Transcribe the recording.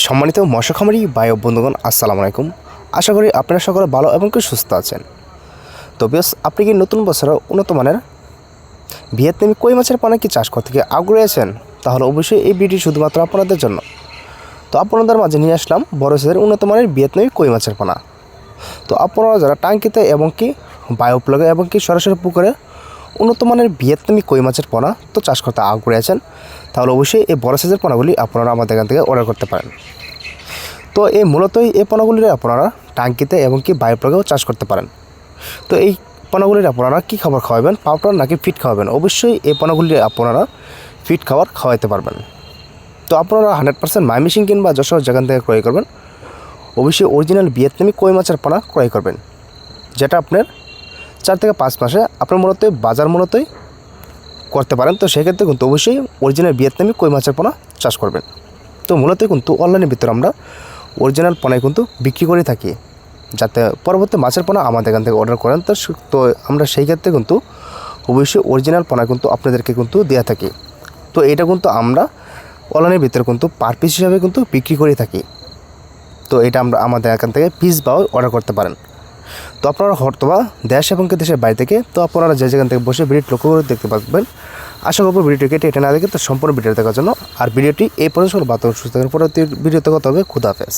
সম্মানিত মশাখামারি খামারি বায়ু বন্ধুগণ, আসসালামু আলাইকুম। আশা করি আপনারা সকলে ভালো এবং কি সুস্থ আছেন। তো আপনি কি নতুন বছরে উন্নত মানের ভিয়েতনামি কই মাছের পানা কি চাষ করতে গিয়ে আগ্রহী আছেন? তাহলে অবশ্যই এই ভিডিও শুধুমাত্র আপনাদের জন্য। তো আপনাদের মাঝে নিয়ে আসলাম বড় সাইজের উন্নত মানের ভিয়েতনামি কই মাছের পানা। তো আপনারা যারা টাঙ্কিতে এবং কি বায়োপ্লগে এবং কি সরাসরি পুকুরে উন্নত মানের ভিয়েতনামি কই মাছের পোনা তো চাষ করতে আগ্রহী আছেন, তাহলে অবশ্যই এই বড় সাইজের পোনাগুলি আপনারা আমাদের এখান থেকে অর্ডার করতে পারেন। তো এই মূলতই এই পোনাগুলির আপনারা টাঙ্কিতে এবং কি বায়োপ্লগেও চাষ করতে পারেন। তো এই পোনাগুলির আপনারা কী খাবার খাওয়াবেন পাউডার নাকি ফিট খাওয়াবেন, অবশ্যই এই পোনাগুলি আপনারা ফিট খাবার খাওয়াইতে পারবেন। তো আপনারা হান্ড্রেড পার্সেন্ট মাইমিসিং কিংবা যশোর যেখান থেকে ক্রয় করবেন, অবশ্যই অরিজিনাল ভিয়েতনামি কই মাছের পোনা ক্রয় করবেন, যেটা আপনার চার থেকে পাঁচ মাসে আপনার মূলত বাজার মূলতই করতে পারেন। তো সেক্ষেত্রে কিন্তু অবশ্যই অরিজিনাল ভিয়েতনামি কই মাছের পোনা চাষ করবেন। তো মূলত কিন্তু অনলাইনের ভিতরে আমরা অরিজিনাল পোনায় কিন্তু বিক্রি করে থাকি। যাতে পরবর্তী মাছের পোনা আমাদের এখান থেকে অর্ডার করেন। তো তো আমরা সেই ক্ষেত্রে কিন্তু অবশ্যই অরিজিনাল পোনা কিন্তু আপনাদেরকে কিন্তু দেওয়া থাকি। তো এটা কিন্তু আমরা অনলাইনের ভিতরে কিন্তু পার পিস হিসাবে কিন্তু বিক্রি করে থাকি। তো এটা আমরা আমাদের এখান থেকে পিস বাও অর্ডার করতে পারেন। তো আপনারা হয়তোবা দেশ এবং দেশের বাইরে থেকে, তো আপনারা যে যেখান থেকে বসে ভিডিও লক্ষ্য করে দেখতে পারবেন। আশা করব ভিডিওটি কেটে এটা না দেখে তো সম্পূর্ণ ভিডিও দেখার জন্য। আর ভিডিওটি এই পর্যন্ত বাতাবরণ সুস্থ থাকার পরবর্তী ভিডিওতে কথা হবে। খুদাফেজ